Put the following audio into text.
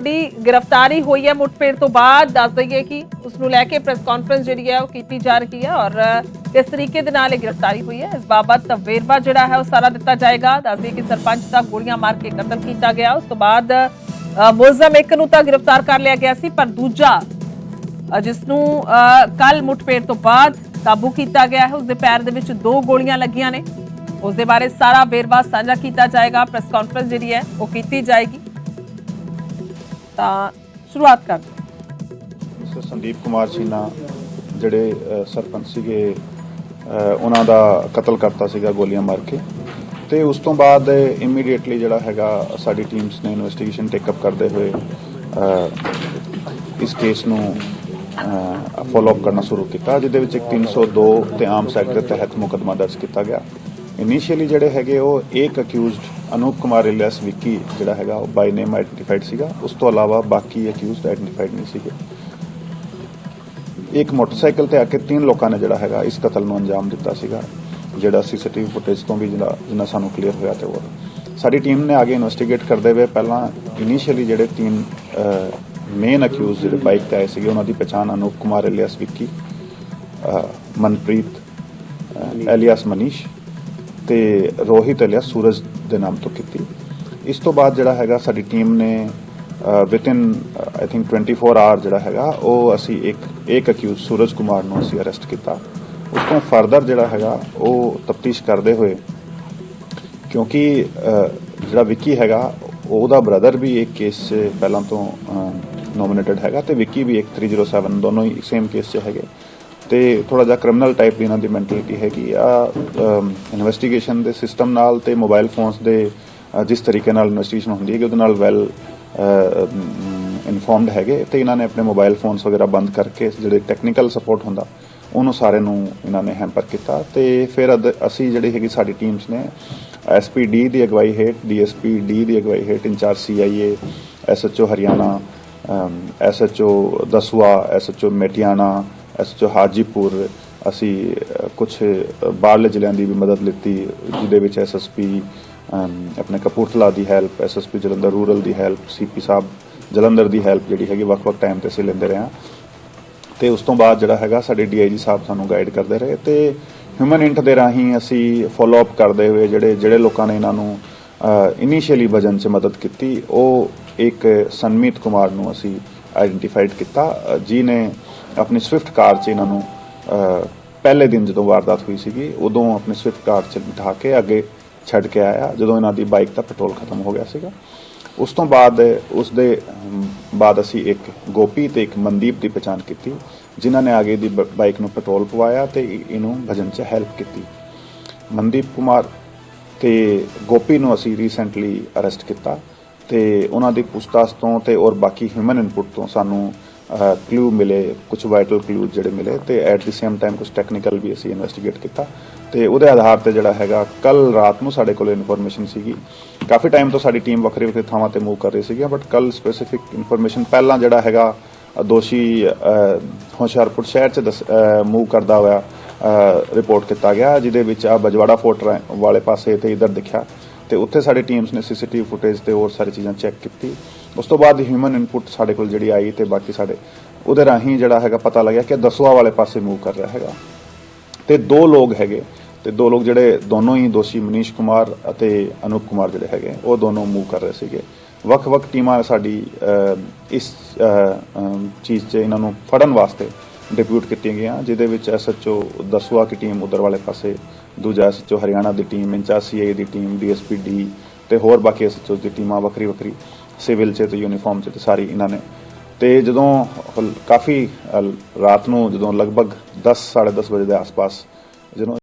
ਦੀ ਗ੍ਰਿਫਤਾਰੀ ਹੋਈ ਹੈ ਮੁੱਠਭੇੜ ਤੋਂ ਬਾਅਦ। ਦੱਸ ਦਈਏ ਕਿ ਉਸ ਨੂੰ ਲੈ ਕੇ ਪ੍ਰੈਸ ਕਾਨਫਰੰਸ ਜਿਹੜੀ ਹੈ ਉਹ ਕੀਤੀ ਜਾ ਰਹੀ ਹੈ ਔਰ ਕਿਸ ਤਰੀਕੇ ਦੇ ਨਾਲ ਇਹ ਗ੍ਰਿਫਤਾਰੀ ਹੋਈ ਹੈ। ਇਸ ਬਾਬਤ ਵੇਰਵਾ ਜਿਹੜਾ ਹੈ ਉਹ ਸਾਰਾ ਦਿੱਤਾ ਜਾਏਗਾ। ਦੱਸ ਦਈਏ ਕਿ ਸਰਪੰਚ ਦਾ ਗੋਲੀਆਂ ਮਾਰ ਕੇ ਕਤਲ ਕੀਤਾ ਗਿਆ। ਉਸ ਤੋਂ ਬਾਅਦ ਮੁਲਜ਼ਮ ਇੱਕ ਨੂੰ ਤਾਂ ਗ੍ਰਿਫਤਾਰ ਕਰ ਲਿਆ ਗਿਆ ਸੀ ਪਰ ਦੂਜਾ ਅ, ਜਿਸ ਨੂੰ ਕੱਲ ਮੁੱਠਭੇੜ ਤੋਂ ਬਾਅਦ ਕਾਬੂ ਕੀਤਾ ਗਿਆ ਹੈ ਉਸ ਦੇ ਪੈਰ ਦੇ ਵਿੱਚ ਦੋ ਗੋਲੀਆਂ ਲੱਗੀਆਂ ਨੇ। ਉਸ ਦੇ ਬਾਰੇ ਸਾਰਾ ਵੇਰਵਾ ਸਾਂਝਾ ਕੀਤਾ ਜਾਏਗਾ। ਪ੍ਰੈਸ ਕਾਨਫਰੰਸ ਜਿਹੜੀ ਹੈ ਉਹ ਕੀਤੀ ਜਾਏਗੀ। ਤਾਂ ਸ਼ੁਰੂਆਤ ਕਰਦੇ ਹਾਂ। ਸੰਦੀਪ ਕੁਮਾਰ ਸੀਨਾ ਜਿਹੜੇ ਅ, ਸਰਪੰਚ ਸੀਗੇ ਅ, ਉਹਨਾਂ ਦਾ ਕਤਲ ਕਰਤਾ ਸੀਗਾ ਗੋਲੀਆਂ ਮਾਰ ਕੇ ਤੇ ਉਸ ਤੋਂ ਬਾਅਦ ਇਮੀਡੀਏਟਲੀ ਜਿਹੜਾ ਹੈਗਾ ਸਾਡੀ ਟੀਮਸ ਨੇ ਇਨਵੈਸਟੀਗੇਸ਼ਨ ਟੇਕ ਅਪ ਕਰਦੇ ਹੋਏ ਅ, ਇਸ ਕੇਸ ਨੂੰ ਫਾਲੋ ਅਪ ਕਰਨਾ ਸ਼ੁਰੂ ਕੀਤਾ ਜਿਹਦੇ ਵਿੱਚ ਇੱਕ 302 ਤੇ ਆਮ ਸੈਕਟ ਦੇ ਤਹਿਤ ਮੁਕੱਦਮਾ ਦਰਜ ਕੀਤਾ ਗਿਆ ਇਨੀਸ਼ੀਅਲੀ ਜਿਹੜੇ ਹੈਗੇ ਉਹ ਇੱਕ ਅਕਿਊਜ਼ਡ ਅਨੂਪ ਕੁਮਾਰ ਇਲਿਆਸ ਵਿੱਕੀ ਜਿਹੜਾ ਹੈਗਾ ਉਹ ਬਾਈ ਨੇਮ ਆਈਡੈਂਟੀਫਾਈਡ ਸੀਗਾ। ਉਸ ਤੋਂ ਇਲਾਵਾ ਬਾਕੀ ਅਕਿਊਜ਼ਡ ਆਈਡੈਂਟੀਫਾਈਡ ਨਹੀਂ ਸੀਗੇ। ਇੱਕ ਮੋਟਰਸਾਈਕਲ ਤੇ ਆ ਕੇ ਤਿੰਨ ਲੋਕਾਂ ਨੇ ਜਿਹੜਾ ਹੈਗਾ ਇਸ ਕਤਲ ਨੂੰ ਅੰਜਾਮ ਦਿੱਤਾ ਸੀਗਾ ਜਿਹੜਾ ਸੀਸੀਟੀਵੀ ਫੁਟੇਜ ਤੋਂ ਵੀ ਜਿਹੜਾ ਜਿੰਨਾ ਸਾਨੂੰ ਕਲੀਅਰ ਹੋਇਆ ਤੇ ਉਹ। ਸਾਡੀ ਟੀਮ ਨੇ ਅੱਗੇ ਇਨਵੈਸਟੀਗੇਟ ਕਰਦੇ ਹੋਏ ਪਹਿਲਾਂ ਇਨੀਸ਼ੀਅਲੀ ਜਿਹੜੇ ਤਿੰਨ ਮੇਨ ਅਕਿਊਜ਼ ਜਿਹੜੇ ਬਾਈਕ ਤੇ ਆਏ ਸੀਗੇ ਉਹਨਾਂ ਦੀ ਪਛਾਣ ਅਨੂਪ ਕੁਮਾਰ ਇਲਿਆਸ ਵਿੱਕੀ ਮਨਪ੍ਰੀਤ ਐਲੀਆਸ ਮਨੀਸ਼ ਤੇ ਰੋਹਿਤ ਇਲਿਆਸ ਸੂਰਜ ਦੇ ਨਾਮ ਤੋਂ ਕੀਤੀ। ਇਸ ਤੋਂ ਬਾਅਦ ਜਿਹੜਾ ਹੈਗਾ, ਸਾਡੀ ਟੀਮ ਨੇ ਵਿਦਿਨ ਆਈ ਥਿੰਕ 24 ਆਵਰ ਜਿਹੜਾ ਹੈਗਾ, ਉਹ ਅਸੀਂ ਇੱਕ ਇੱਕ ਅਕਿਊਜ਼ ਸੂਰਜ ਕੁਮਾਰ ਨੂੰ ਅਸੀਂ ਅਰੈਸਟ ਕੀਤਾ। ਉਸ ਤੋਂ ਫਰਦਰ ਜਿਹੜਾ ਹੈਗਾ, ਉਹ ਤਫਤੀਸ਼ ਕਰਦੇ ਹੋਏ, ਕਿਉਂਕਿ ਜਿਹੜਾ ਵਿੱਕੀ ਹੈਗਾ, ਉਹਦਾ ਬ੍ਰਦਰ ਵੀ ਇੱਕ ਕੇਸ 'ਚ ਪਹਿਲਾਂ ਤੋਂ ਨੋਮੀਨੇਟਡ ਹੈਗਾ ਤੇ ਵਿੱਕੀ ਵੀ ਇੱਕ 307 ਦੋਨੋਂ ਹੀ ਸੇਮ ਕੇਸ 'ਚ ਹੈਗੇ। ਤੇ ਥੋੜਾ ਜਿਹਾ ਕ੍ਰਿਮੀਨਲ ਟਾਈਪ ਦੀ ਇਹਨਾਂ ਦੀ ਮੈਂਟੈਲਿਟੀ ਹੈਗੀ ਆ ਇਨਵੈਸਟੀਗੇਸ਼ਨ ਦੇ ਸਿਸਟਮ ਨਾਲ ਤੇ ਮੋਬਾਈਲ ਫੋਨਸ ਦੇ ਜਿਸ ਤਰੀਕੇ ਨਾਲ ਇਨਵੈਸਟੀਗੇਸ਼ਨ ਹੁੰਦੀ ਹੈ ਕਿ ਉਹਦੇ ਨਾਲ ਵੈਲ ਇਨਫੋਰਮਡ ਹੈਗੇ। ਤੇ ਇਹਨਾਂ ਨੇ ਆਪਣੇ ਮੋਬਾਈਲ ਫੋਨਸ ਵਗੈਰਾ ਬੰਦ ਕਰਕੇ ਜਿਹੜੇ ਟੈਕਨੀਕਲ ਸਪੋਰਟ ਹੁੰਦਾ, ਉਹਨੂੰ ਸਾਰੇ ਨੂੰ ਇਹਨਾਂ ਨੇ ਹੈਂਪਰ ਕੀਤਾ। ਤੇ ਫਿਰ ਅਦ- ਅਸੀਂ ਜਿਹੜੀ ਹੈਗੀ ਸਾਡੀ ਟੀਮਸ ਨੇ ਐਸਪੀਡੀ ਦੀ ਅਗਵਾਈ ਹੇਠ ਡੀਐਸਪੀ ਡੀ ਦੀ ਅਗਵਾਈ ਹੇਠ in charge CIA SHO Hariana SHO Dasuya SHO Mehtiana SHO Hajipur ਅਸੀਂ ਕੁਝ ਬਾਹਰਲੇ ਜ਼ਿਲ੍ਹਿਆਂ ਦੀ ਵੀ ਮਦਦ ਲਿੱਤੀ ਜਿਹਦੇ ਵਿੱਚ ਐਸਐਸਪੀ ਆਪਣੇ ਕਪੂਰਥਲਾ ਦੀ ਹੈਲਪ ਐਸਐਸਪੀ ਜਲੰਧਰ ਰੂਰਲ ਦੀ ਹੈਲਪ ਸੀਪੀ ਸਾਹਿਬ ਜਲੰਧਰ ਦੀ ਹੈਲਪ ਜਿਹੜੀ ਹੈਗੀ ਵੱਖ-ਵੱਖ ਟਾਈਮ ਤੇ ਅਸੀਂ ਲੈਂਦੇ ਰਹੇ ਹਾਂ। ਤੇ ਉਸ ਤੋਂ ਬਾਅਦ ਜਿਹੜਾ ਹੈਗਾ ਸਾਡੇ ਡੀਆਈਜੀ ਸਾਹਿਬ ਸਾਨੂੰ ਗਾਈਡ ਕਰਦੇ ਰਹੇ ਤੇ ਹਿਊਮਨ ਇੰਟ ਦੇ ਰਾਹੀਂ ਅਸੀਂ ਫਾਲੋ ਅਪ ਕਰਦੇ ਹੋਏ ਜਿਹੜੇ ਜਿਹੜੇ ਲੋਕਾਂ ਨੇ ਇਹਨਾਂ ਨੂੰ ਇਨੀਸ਼ੀਅਲੀ ਵਜਨ 'ਚ ਮਦਦ ਕੀਤੀ ਉਹ ਇੱਕ ਸਨਮੀਤ ਕੁਮਾਰ ਨੂੰ ਅਸੀਂ ਆਇਡੈਂਟੀਫਾਈਡ ਕੀਤਾ ਅ, ਜਿਹਨੇ ਆਪਣੀ ਸਵਿਫਟ ਕਾਰ 'ਚ ਇਹਨਾਂ ਨੂੰ ਪਹਿਲੇ ਦਿਨ ਜਦੋਂ ਵਾਰਦਾਤ ਹੋਈ ਸੀਗੀ, ਉਦੋਂ ਆਪਣੀ ਸਵਿਫਟ ਕਾਰ 'ਚ ਬਿਠਾ ਕੇ ਅੱਗੇ ਛੱਡ ਕੇ ਆਇਆ, ਜਦੋਂ ਇਹਨਾਂ ਦੀ ਬਾਈਕ ਦਾ ਪੈਟਰੋਲ ਖਤਮ ਹੋ ਗਿਆ ਸੀਗਾ। ਉਸ ਤੋਂ ਬਾਅਦ ਉਸ ਦੇ ਬਾਅਦ ਅਸੀਂ ਇੱਕ ਗੋਪੀ ਤੇ ਇੱਕ ਮਨਦੀਪ ਦੀ ਪਛਾਣ ਕੀਤੀ, ਜਿਨ੍ਹਾਂ ਨੇ ਆਗੇ ਦੀ ਬ- ਬਾਈਕ ਨੂੰ ਪੈਟਰੋਲ ਪਵਾਇਆ ਤੇ ਇਹਨੂੰ ਭਜਨ 'ਚ ਹੈਲਪ ਕੀਤੀ। ਮਨਦੀਪ ਕੁਮਾਰ ਤੇ ਗੋਪੀ ਨੂੰ ਅਸੀਂ ਰੀਸੈਂਟਲੀ ਅਰੈਸਟ ਕੀਤਾ ਤੇ ਉਹਨਾਂ ਦੀ ਪੁੱਛਤਾਛ ਤੋਂ ਤੇ ਔਰ ਬਾਕੀ ਹਿਊਮਨ ਇਨਪੁਟ ਤੋਂ ਸਾਨੂੰ ਕਲੂ ਮਿਲੇ ਕੁਝ ਵਾਈਟਲ ਕਲੂ ਜਿਹੜੇ ਮਿਲੇ ਤੇ ਐਟ ਦੀ ਸੇਮ ਟਾਈਮ ਕੁਝ ਟੈਕਨੀਕਲ ਵੀ ਅਸੀਂ ਇਨਵੈਸਟੀਗੇਟ ਕੀਤਾ ਤੇ ਉਹਦੇ ਆਧਾਰ ਤੇ ਜਿਹੜਾ ਹੈਗਾ ਕੱਲ ਰਾਤ ਨੂੰ ਸਾਡੇ ਕੋਲ ਇਨਫੋਰਮੇਸ਼ਨ ਸੀਗੀ। ਕਾਫੀ ਟਾਈਮ ਤੋਂ ਸਾਡੀ ਟੀਮ ਵੱਖਰੇ ਵੱਖਰੇ ਥਾਵਾਂ ਤੇ ਮੂਵ ਕਰ ਰਹੀ ਸੀਗੀ ਬਟ ਕੱਲ ਸਪੈਸੀਫਿਕ ਇਨਫੋਰਮੇਸ਼ਨ ਪਹਿਲਾਂ ਜਿਹੜਾ ਹੈਗਾ ਦੋਸ਼ੀ ਹੁਸ਼ਿਆਰਪੁਰ ਸ਼ਹਿਰ ਚ ਮੂਵ ਕਰਦਾ ਹੋਇਆ ਰਿਪੋਰਟ ਕੀਤਾ ਗਿਆ, ਜਿਹਦੇ ਵਿੱਚ ਆ ਬਜਵਾੜਾ ਫੋਰਟ ਰਾ- ਵਾਲੇ ਪਾਸੇ ਤੇ ਇਧਰ ਦਿਖਿਆ। ਤੇ ਉੱਥੇ ਸਾਡੀ ਟੀਮਸ ਨੇ ਸੀਸੀਟੀਵੀ ਫੁਟੇਜ ਤੇ ਹੋਰ ਸਾਰੀ ਚੀਜ਼ਾਂ ਚੈੱਕ ਕੀਤੀ। ਉਸ ਤੋਂ ਬਾਅਦ ਹਿਊਮਨ ਇਨਪੁਟ ਸਾਡੇ ਕੋਲ ਜਿਹੜੀ ਆਈ ਤੇ ਬਾਕੀ ਸਾਡੇ ਉਹਦੇ ਰਾਹੀਂ ਜਿਹੜਾ ਹੈਗਾ ਪਤਾ ਲੱਗਿਆ ਕਿ ਦਸਵਾ ਵਾਲੇ ਪਾਸੇ ਮੂਵ ਕਰ ਰਿਹਾ ਹੈਗਾ। ਤੇ ਦੋ ਲੋਕ ਹੈਗੇ ਤੇ ਦੋ ਲੋਕ ਜਿਹੜੇ ਦੋਨੋਂ ਹੀ ਦੋਸ਼ੀ ਮਨੀਸ਼ ਕੁਮਾਰ ਅਤੇ ਅਨੂਪ ਕੁਮਾਰ ਜਿਹੜੇ ਹੈਗੇ, ਉਹ ਦੋਨੋਂ ਮੂਵ ਕਰ ਰਹੇ ਸੀਗੇ। ਵੱਖ-ਵੱਖ ਟੀਮਾਂ ਸਾਡੀ ਇਸ ਚੀਜ਼ 'ਚ ਇਹਨਾਂ ਨੂੰ ਫੜਨ ਵਾਸਤੇ ਡਿਪਿਊਟ ਕੀਤੀਆਂ ਗਈਆਂ, ਜਿਹਦੇ ਵਿੱਚ ਐਸਐਚਓ ਦਸੂਆ ਦੀ ਟੀਮ ਉਧਰ ਵਾਲੇ ਪਾਸੇ, ਦੂਜਾ ਐਸਐਚਓ ਹਰਿਆਣਾ ਦੀ ਟੀਮ ਇੰਚਾਰਜ ਸੀਆਈ ਦੀ ਟੀਮ ਡੀਐਸਪੀ ਡੀ ਤੇ ਹੋਰ ਬਾਕੀ ਐਸਐਚਓ ਦੀ ਟੀਮਾਂ ਵੱਖਰੀ ਵੱਖਰੀ, ਸਿਵਲ 'ਚ ਤੇ ਯੂਨੀਫਾਰਮ 'ਚ ਤੇ ਸਾਰੀ ਇਹਨਾਂ ਨੇ। ਤੇ ਜਦੋਂ ਕਾਫੀ ਰਾਤ ਨੂੰ ਜਦੋਂ ਲਗਭਗ 10 10:30 ਵਜੇ ਦੇ ਆਸ-ਪਾਸ ਜਦੋਂ